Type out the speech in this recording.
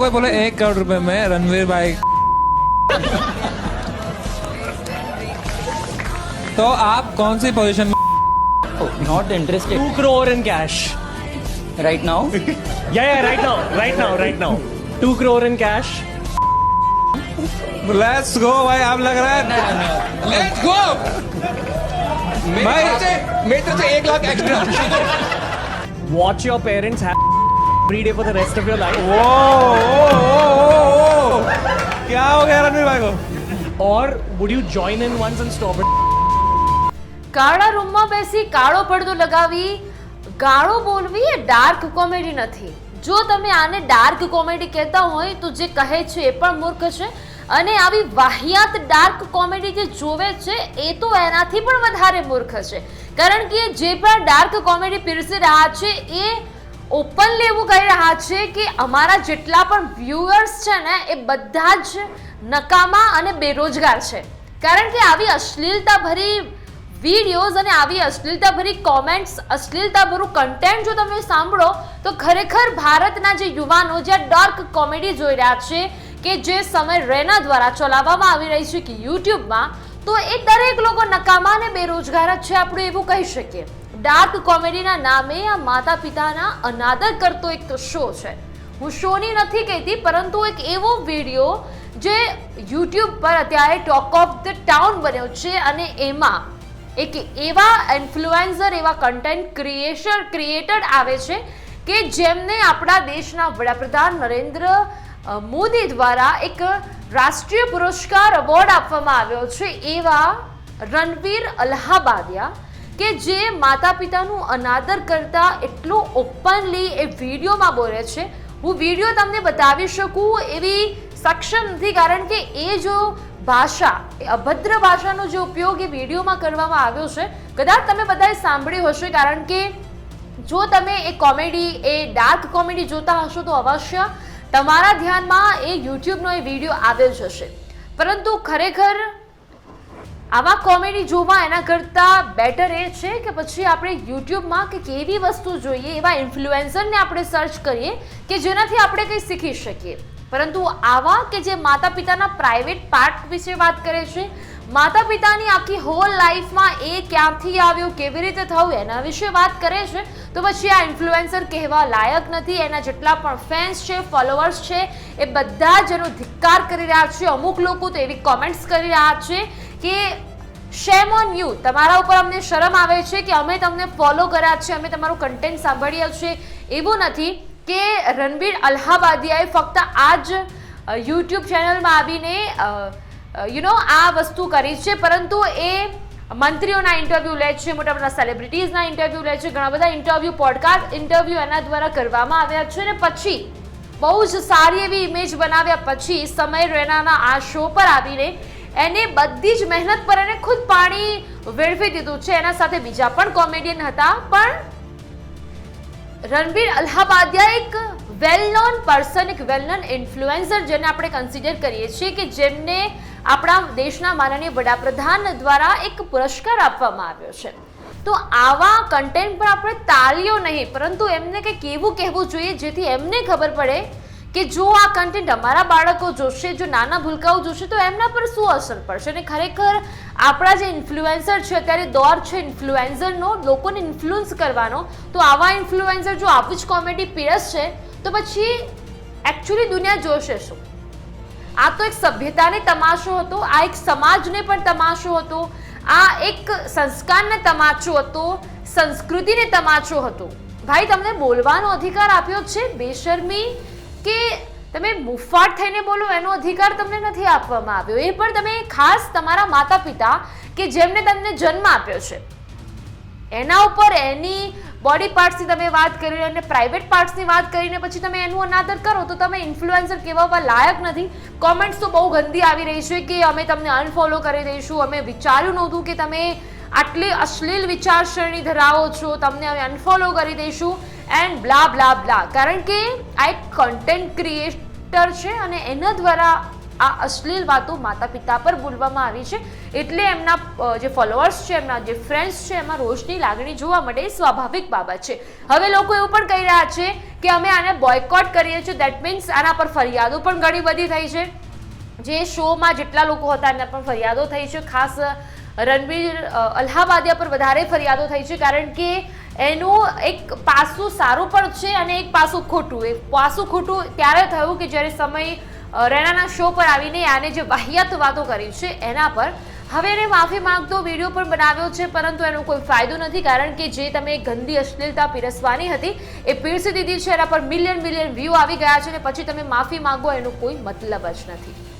कोई बोले एक करोड़ रुपए में रणवीर भाई। तो आप कौन सी पोजीशन में not interested two crore in cash right now या या right now right now right now two crore in cash let's go भाई आप लग रहा है लेट्स गो भाई मेरे से एक lakh extra watch your parents have every day for the rest of your life. ओ, ओ, ओ, ओ, ओ, क्या हो गया रणवीर भाई को Or would you join in once and stop it? કાળા રૂમમાં બેસી કાળો પડદો લગાવી ગાળો બોલવી એ ડાર્ક કોમેડી નથી જો તમે આને ડાર્ક કોમેડી કહેતા હોય તો જે કહે છે એ પણ મૂર્ખ છે અને આવી વાહિયાત ડાર્ક કોમેડી જે જોવે છે એ તો એનાથી પણ વધારે મૂર્ખ છે કારણ કે જે પણ ડાર્ક કોમેડી પીરસી રહ્યા છે એ ઓપનલી એવું કહી રહ્યા છે કે અમારા જેટલા પણ વ્યુઅર્સ છે ને, એ બધા જ નકામા અને બેરોજગાર છે. કારણ કે આવી અશ્લીલતા ભરી વિડીયોઝ અને આવી અશ્લીલતાભરી કોમેન્ટ્સ અશ્લીલતાભરું કન્ટેન્ટ જો તમે સાંભળો, તો ખરેખર ભારતના જે યુવાનો, જે ડાર્ક કોમેડી જોઈ રહ્યા છે, કે જે સમય રેના દ્વારા ચલાવવામાં આવી રહી છે કે યુટ્યુબમાં, તો એ દરેક લોકો નકામા અને બેરોજગાર જ છે, આપણે એવું કહી શકીએ. ડાર્ક કોમેડીના નામે આ માતા પિતાના અનાદર કરતો એક શો છે. હું શોની નથી કહેતી, પરંતુ એક એવો વીડિયો જે યુટ્યુબ પર અત્યારે ટોક ઓફ ધ ટાઉન બન્યો છે અને એમાં એક એવા ઇન્ફ્લુએન્સર એવા કન્ટેન્ટ ક્રિએશન ક્રિએટર આવે છે કે જેમને આપણા દેશના વડાપ્રધાન નરેન્દ્ર મોદી દ્વારા એક રાષ્ટ્રીય પુરસ્કાર એવોર્ડ આપવામાં આવ્યો છે એવા રણવીર અલ્હાબાદિયા કે જે માતા પિતાનું અનાદર કરતા એટલું ઓપનલી એ વિડીયોમાં બોલે છે. હું વીડિયો તમને બતાવી શકું એવી સક્ષમ નથી કારણ કે એ જો ભાષા, એ અભદ્ર ભાષાનો જે ઉપયોગ એ વિડીયોમાં કરવામાં આવ્યો છે. કદાચ તમે બધાએ સાંભળ્યું હશે કારણ કે જો તમે એ કોમેડી, એ ડાર્ક કોમેડી જોતા હશો તો અવશ્ય તમારા ધ્યાનમાં એ યુટ્યુબનો એ વીડિયો આવ્યો જ હશે. પરંતુ ખરેખર આવા કોમેડી જોવા એના કરતાં બેટર એ છે કે પછી આપણે યુટ્યુબમાં કે કેવી વસ્તુ જોઈએ એવા ઇન્ફ્લુએન્સરને આપણે સર્ચ કરીએ કે જેનાથી આપણે કંઈ શીખી શકીએ. પરંતુ આવા કે જે માતા પિતાના પ્રાઇવેટ પાર્ટ વિશે વાત કરે છે માતા પિતાની આખી હોલ લાઈફમાં એ ક્યાંથી આવ્યું, કેવી રીતે થયું, એના વિશે વાત કરે છે, તો પછી આ ઇન્ફ્લુએન્સર કહેવા લાયક નથી. એના જેટલા પણ ફેન્સ છે ફોલોઅર્સ છે, એ બધા જ એનો ધિક્કાર કરી રહ્યા છે. અમુક લોકો તો એવી કોમેન્ટ્સ કરી રહ્યા છે કે શેમ ઓન યુ તમારા ઉપર અમને શરમ આવે છે કે અમે તમને ફોલો કર્યા છે, અમે તમારું કન્ટેન્ટ સાંભળ્યા છે. એવું નથી કે રણબીર અલ્હાબાદિયાએ ફક્ત આ જ યુટ્યુબ ચેનલમાં આવીને યુ નો આ વસ્તુ કરી છે. પરંતુ એ મંત્રીઓના ઇન્ટરવ્યૂ લે છે મોટા મોટા સેલિબ્રિટીઝના ઇન્ટરવ્યૂ લે છે, ઘણા બધા ઇન્ટરવ્યૂ પોડકાસ્ટ ઇન્ટરવ્યૂ એના દ્વારા કરવામાં આવ્યા છે. અને પછી બહુ જ સારી એવી ઇમેજ બનાવ્યા. પછી સમય રૈનાના આ શો પર આવીને એને બધી જ મહેનત પર એને ખુદ પાણી વેડફી દીધું છે. એના સાથે બીજા પણ કોમેડિયન હતા, પણ રણબીર અલ્હાબાદિયા એક વેલ નોન પર્સન એક વેલ નોન ઇન્ફ્લુએન્સર જેને આપણે કન્સિડર કરીએ છીએ કે જેમને આપણા દેશના માનનીય વડાપ્રધાન દ્વારા એક પુરસ્કાર આપવામાં આવ્યો છે. તો આવા કન્ટેન્ટ પર આપણે તાળીઓ નહીં, પરંતુ એમને કંઈક એવું કહેવું જોઈએ જેથી એમને ખબર પડે કે જો આ કન્ટેન્ટ અમારા બાળકો જોશે, જો નાના ભૂલકાઓ જોશે, તો એમના પર શું અસર પડશે? અને ખરેખર આપણા જે ઇન્ફ્લુએન્સર છે, અત્યારે દોર છે ઇન્ફ્લુએન્સરનો લોકોને ઇન્ફ્લુઅન્સ કરવાનો, તો આવા ઇન્ફ્લુએન્સર જો આવી જ કોમેડી પીરસ છે, તો પછી એકચ્યુઅલી દુનિયા જોશે શું? આ તો એક સભ્યતાને તમાશો હતો, આ એક સમાજને પણ તમાશો હતો, આ એક સંસ્કારને તમાચો હતો, સંસ્કૃતિને તમાચો હતો. ભાઈ, તમને બોલવાનો અધિકાર આપ્યો છે? બેશરમી કે તમે મુફાટ થઈને બોલો, એનો અધિકાર તમને નથી આપવામાં આવ્યો. એ પણ તમે ખાસ તમારા માતા પિતા કે જેમને તમને જન્મ આપ્યો છે. એના ઉપર એની બોડી પાર્ટ્સની તમે વાત કરી અને પ્રાઇવેટ પાર્ટ્સની વાત કરીને પછી તમે એનું અનાદર કરો, તો તમે ઇન્ફ્લુએન્સર કહેવા લાયક નથી. કોમેન્ટ્સ તો બહુ ગંદી આવી રહી છે કે અમે તમને અનફોલો કરી દઈશું, અમે વિચાર્યું નહોતું કે તમે આટલી અશ્લીલ વિચારસરણી ધરાવો છો, તમને અમે અનફોલો કરી દઈશું. એન્ડ બ્લા બ્લા બ્લા કારણ કે આ એક કન્ટેન્ટ ક્રિએટર છે અને એના દ્વારા આ અશ્લીલ વાતો માતા પિતા પર બોલવામાં આવી છે. એટલે એમના જે ફોલોઅર્સ છે, એમના જે ફ્રેન્ડ્સ છે, એમાં રોષની લાગણી જોવા મળે એ સ્વાભાવિક બાબત છે. હવે લોકો એવું પણ કહી રહ્યા છે કે અમે આને બોયકોટ કરીએ છીએ. દેટ મીન્સ આના પર ફરિયાદો પણ ઘણી બધી થઈ છે. જે શોમાં જેટલા લોકો હતા એના પર ફરિયાદો થઈ છે. ખાસ રણબીર અલ્હાબાદિયા પર વધારે ફરિયાદો થઈ છે. કારણ કે એનું એક પાસું સારું પણ છે અને એક પાસું ખોટું. એ પાસું ખોટું ત્યારે થયું કે જ્યારે સમય રેણાના શો પર આવીને આને જે વાહિયાત વાતો કરી છે એના પર, હવે એને માફી માંગતો, વીડિયો પણ બનાવ્યો છે, પરંતુ એનો કોઈ ફાયદો નથી, કારણ કે જે તમે ગંદી અશ્લીલતા પીરસવાની હતી, એ પીરસી દીધી છે, એના પર મિલિયન મિલિયન વ્યૂ આવી ગયા છે, અને પછી તમે માફી માંગો, એનો કોઈ મતલબ જ નથી.